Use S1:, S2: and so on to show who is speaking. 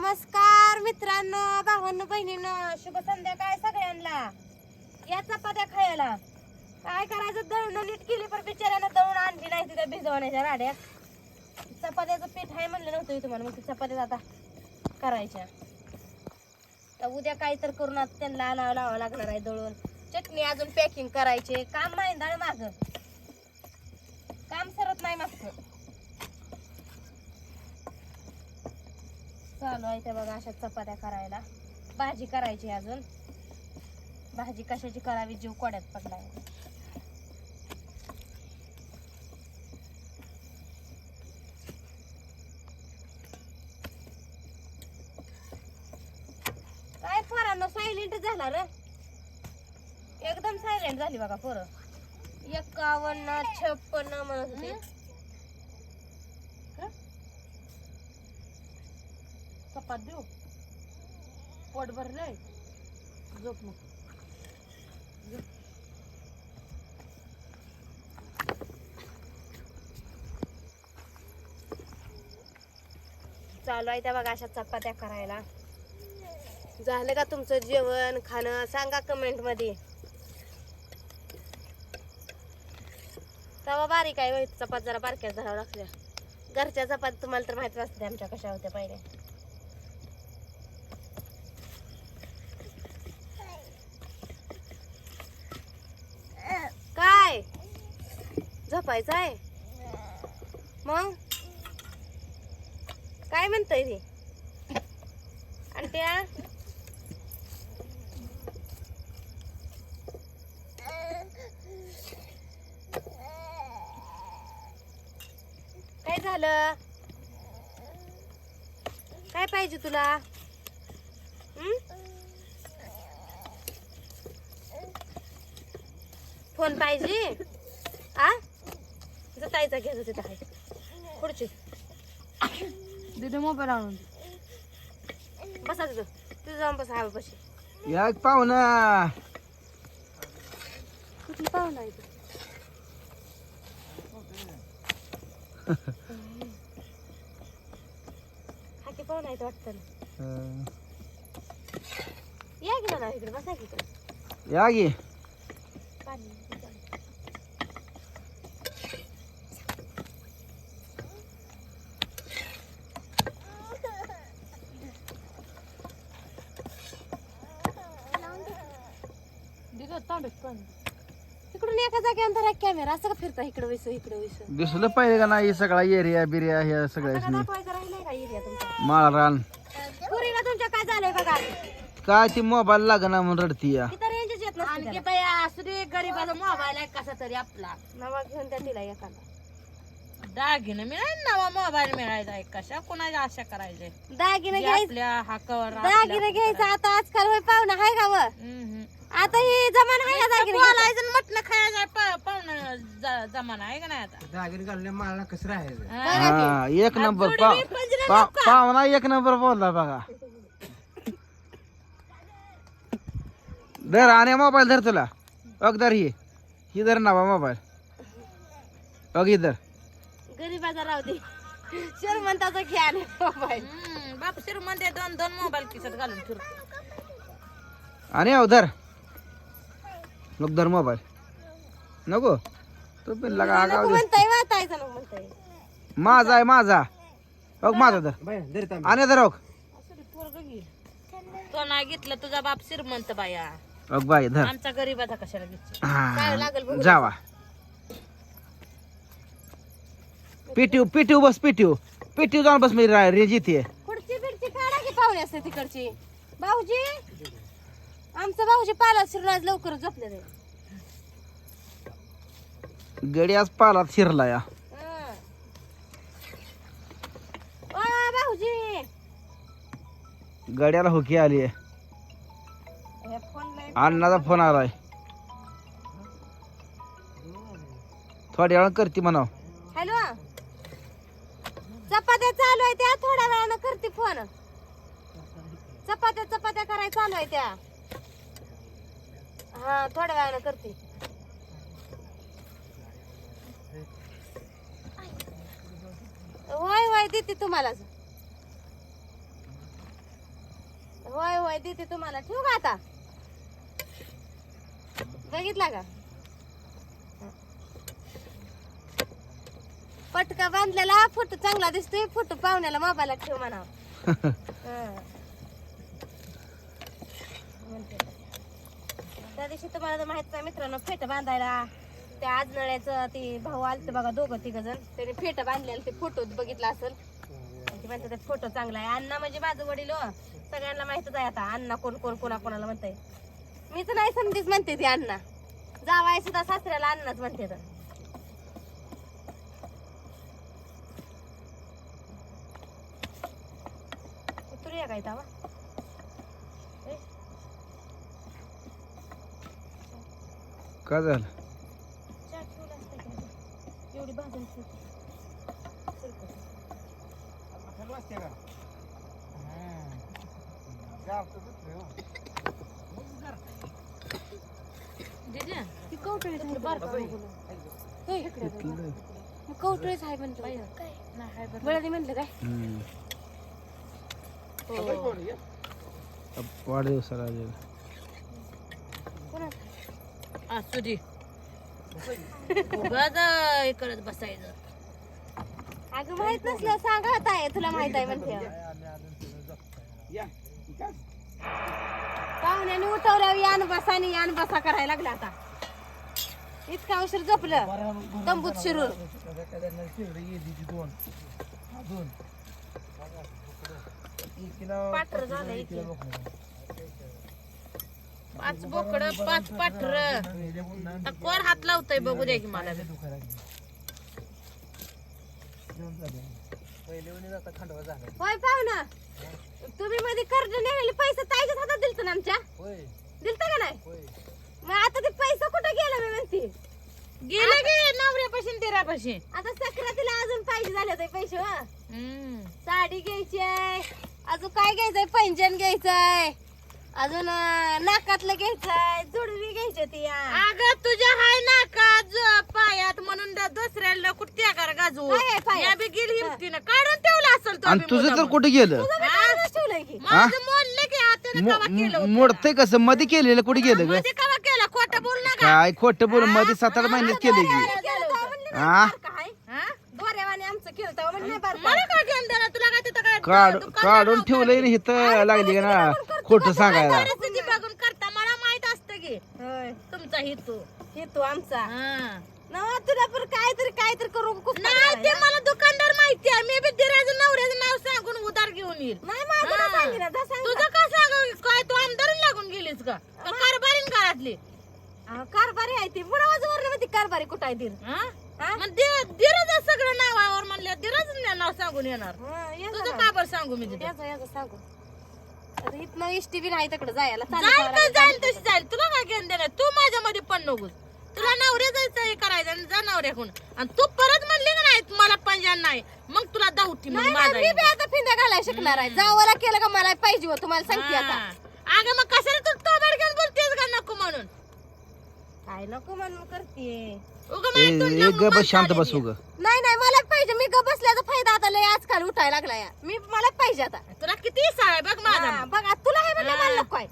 S1: नमस्कार मित्रांनो भावांनो बहिणींनो शुभ संध्याकाळ सगळ्यांना? या चपात्या खायला. काय करायचं? दळणं नीट केली पण बिचाऱ्यानं दळून आणली नाही तिथे भिजवण्याच्या राड्या. चपात्याचं पीठ आहे म्हणलं नव्हतं मी तुम्हाला मग ती चपात्या आता करायच्या. तर उद्या काय तर करून आता त्यांना आणावं लावावं लागणार आहे दळून. चटणी अजून पॅकिंग करायचे काम नाही दाळ माझं काम सरत नाही मागचं चालू आहे ते बघा अशा चपात्या करायला. भाजी करायची अजून. भाजी कशाची करावी जीव कोड्यात पडलाय. काय पोरांना सायलेंट झाला रे. एकदम सायलेंट झाली बघा पोरं. एकावन्न छप्पन्न म्हणत होते. कपात देऊ? पोट भरलंय. झोप मग. चालू आहे त्या बघा अशा चपात्या करायला. झालं का तुमचं जेवण खाणं? सांगा कमेंटमध्ये. तवा बारीक आहे चपात जरा बारक्या धरावं लागल्या घरच्या चपात तुम्हाला तर माहिती असते आमच्या कशा होत्या पहिले काय झोपायचं आहे? मग? काय म्हणतय रे? आणि त्या काय झालं? काय पाहिजे तुला? फोन पाहिजे? आ? जतायचा घ्यायचा तिथं. आहे पुढची.
S2: दिदी मोबाईल आणून
S1: बसा तिथं. तिथं जाऊन बसा हवे पशी
S3: या पाहुणा.
S1: कुठली पाहुणा आहे तू? हाकी पाहुणा आहे वाटतं ना. या की मला इकडे बसा की इकडे.
S3: या गे
S1: पाणी.
S2: पण.
S1: तिकडून एका जागेवर धरा कॅमेरा असं का फिरता इकडे वैस इकडे वैस.
S3: दिसलं पाहिजे का नाही सगळा एरिया बिरिया ह्या सगळ्या
S1: दाखवायचं राहिलंय का एरिया तुमचा?
S3: माळरान.
S1: पुरीला तुमच्या काय झालंय बघा?
S3: काय ती मोबाईल लागना म्हणून रडती या.
S1: तिथं रेंजच येत नसते
S2: आणखी
S1: त्याला.
S2: बाया असू दे गरीबाचा मोबाईल आहे कसा तरी आपला.
S1: नवा घेऊन त्या तिला एखादा.
S2: दागिने मिळाल नवा मोबाईल मिळायचा आहे. कशा कोणाच्या आशा करायचे
S1: दागिने घ्यायचं
S2: आपल्या हाकावर
S1: दागिने घ्यायचं आता आजकाल होय पाहुणा हाय का व? आता ही जमान आहे का दागिने घ्यायचा?
S2: बोलायचं मटण खायचं पाहुणं जमाना आहे का नाही आता?
S4: दागिने घालण्या मला कसं राहायचं?
S3: हा. एक नंबर पा पा- पाहुणा एक नंबर बोलला बघा. धर आणि मोबाईल धर तुला. अग धर ही. ही धर ना मोबाईल. अग ही धर.
S1: गरीबाचा राहू दे. श्रीमंताचा घ्या मोबाईल.
S2: हम्म, बाप श्रीमंत दोन दोन मोबाईल खिशात घालून फिरतो
S3: आणि अहो धर. मग धर मोबाईल नको. तो पण लगा आगाव दिस.
S1: म्हणताय वाचायचं नको म्हणताय.
S3: माझा आहे माझा. बघ माझा धर आणि धर बघ
S2: तो नाही घेतलं तुझा बाप श्रीमंत बाया.
S3: बघ बाई धर.
S2: आमचा गरीबाचा कशाला घेतला
S3: हा, जावा. पिटीव पिटीव बस पिटीव पिटीव जाऊन बस मी रेंज येते
S1: पुढची बिडची काढा की पाहुणे असते तिकडची? भाऊजी? आमचं भाऊजी पाला शिरराज लवकर झोपले रे
S3: गडी आज पालात शिरला या.
S1: हं. ओ भाऊजी.
S3: गड्याला हुकी आली आहे.
S1: हे फोन
S3: अण्णाचा फोन आलाय. थोड्या वेळा करते म्हणाव.
S1: हॅलो. चपात्या चालू आहे त्या थोड्या वेळानं करते फोन. चपात्या चपात्या करायला चालू आहे त्या. हा थोड्या वेळानं करते. होय होय देते तुम्हालाच होय देते तुम्हाला. ठेवू का आता? बघितला का? पटका बांधलेला फोटो चांगला दिसतोय फोटो पाहुण्याला मोबाईलात ठेव म्हणा. त्या दिवशी तुम्हाला तर माहीत नाही मित्रांनो फेट बांधायला. त्या आजनळ्याचं ते भाऊ आलते बघा दोघं तिघ जण त्याने फेट बांधलेलं ते फोटो बघितला असेल. ते म्हणतात फोटो चांगला आहे. अण्णा म्हणजे माझं वडील हो. सगळ्यांना माहितच आहे आता अण्णा कोण कोण कोणा कोणाला म्हणताय. मीच नाही समजीच म्हणते ती अण्णा. जावाय सुद्धा सासऱ्याला अण्णाच म्हणते तर. उतरूया काय तावा ए,
S3: काय झालं
S1: चहा ठेवला असता की नाही? एवढी भाजून ठेव. सरकव.
S2: दीदी
S1: ती कवटळीच आहे बारका बघून. होय, इकडे बघ. मग कवटळीच आहे म्हणतो
S2: नाही बरं.
S1: बळदी म्हणलं काय. हो.
S3: वाढदिवसाला आलेलं.
S2: असू दे उगाच हे करत बसायचं.
S1: अगं माहीत नसलं सांगा आता आहे तुला माहीत आहे म्हणते. पाहुण्याने उठवल्यावर यान बसा आणि यान बसा करायला लागला आता. इतका उशीर झोपलं. तंबूत शिरून पाटर झालं इथे.
S2: पाच बोकड पाच पाठर. कोण हात लावतय बघू दे की मला
S1: होय पाहुणा तुम्ही मध्ये कर्ज नेलेले पैसे ताईच्याच हातात दिलत ना आमच्या? दिलत का नाही? मग आता ते पैसे कुठे गेला मी म्हणते?
S2: गेले गे नवऱ्यापाशी तेरापाशी
S1: आता सक्रातीला अजून पाहिजे झाले ते पैसे साडी घ्यायची आहे. अजून काय घ्यायचंय? पैंजण घ्यायचंय. अजून अं, नाकातलं घ्यायचंय जुडवी घ्यायची ती.
S2: अगं तुझ्या हाय ना का ज- पायात म्हणून द- दुसऱ्याला कुठत्या कर गाजू
S1: पायात?
S2: या बी गेली हिमतीनं. काढून ठेवलं असेल तो
S3: आणि
S2: बी
S3: तुझं तर
S2: मुद्दामून.
S3: कुठे गेलं?
S1: ठेवलंय की.
S2: माझं मोडलं की हातानं कवा केलं होतं.
S3: मोडतंय कसं? मध्ये केलेलं कुठे गेलं ग?
S2: मध्ये कवा केलं? खोटं बोल ना का
S3: काय खोटं बोल? मध्ये सात आठ महिन्यात केलं की. हा?
S2: हा?
S1: आमचं तेव्हा म्हणलं नाही
S2: मला काय घेऊन देणार? तुला काय तिथं काय
S3: काढ काढून? ठेवलंय ना इथं लागली का ना. खोटं सांगायला.
S2: परिस्थिती बघून करता. मला माहीत असतं की
S1: होय.
S2: तुमचा हेतू.
S1: हे तू आमचा.
S2: हा.
S1: नवा तुला पण काहीतरी काहीतरी करून
S2: नाही. ते मला दुकानदार माहिती आहे. मी बी नवऱ्याचं नाव सांगून उधार घेऊन येईल.
S1: नाही
S2: हा.
S1: सांगितलं? सांग
S2: तुझं का? सांग काय तू आमदार लागून गेलीस का का कारभारीन घरातली?
S1: अहो, कारभारी आहे ती. बुडावाजवर मध्ये कारभारी. कुठं आहे ती
S2: हा?
S1: हा?
S2: मग दिरच सगळं नावावर म्हणल्या दिरच नाव सांगून येणार.
S1: हा, ये
S2: तुझं
S1: जरा.
S2: का बरं सांगू मी तिथं?
S1: सांगू. आता इथनं इष्टी बी नाही तिकडे जायला.
S2: जाईल तर
S1: लागेल.
S2: जाईल तशी जाईल. तुला काय घेऊन देणार तू माझ्या मध्ये पण नकोस. तुला नवऱ्या जायचं हे करायचं आणि जा नवऱ्याकडून. आणि तू परत म्हणली ना नाही मला पंजान नाही. मग तुला दावठी मग
S1: नाही
S2: माझा
S1: मी बी आता फिंद्या घालायला शिकणार आहे. जावाला केलं का मला पाहिजे हो तुम्हाला सांगते आता.
S2: अगं मग कशाला तू तोबड घेऊन बोलतेस का नको म्हणून?
S1: काय नको म्हणून करते.
S2: उगा
S3: ग बस शांत. बसू ग
S1: नाही नाही मला पाहिजे. मी ग बसल्याचा फायदा आता लय आजकाल उठायला लागला या मी मला पाहिजे आता.
S2: तुला किती साळ बघ माझा.
S1: बघा तुला हे म्हणलं मला नको आहे.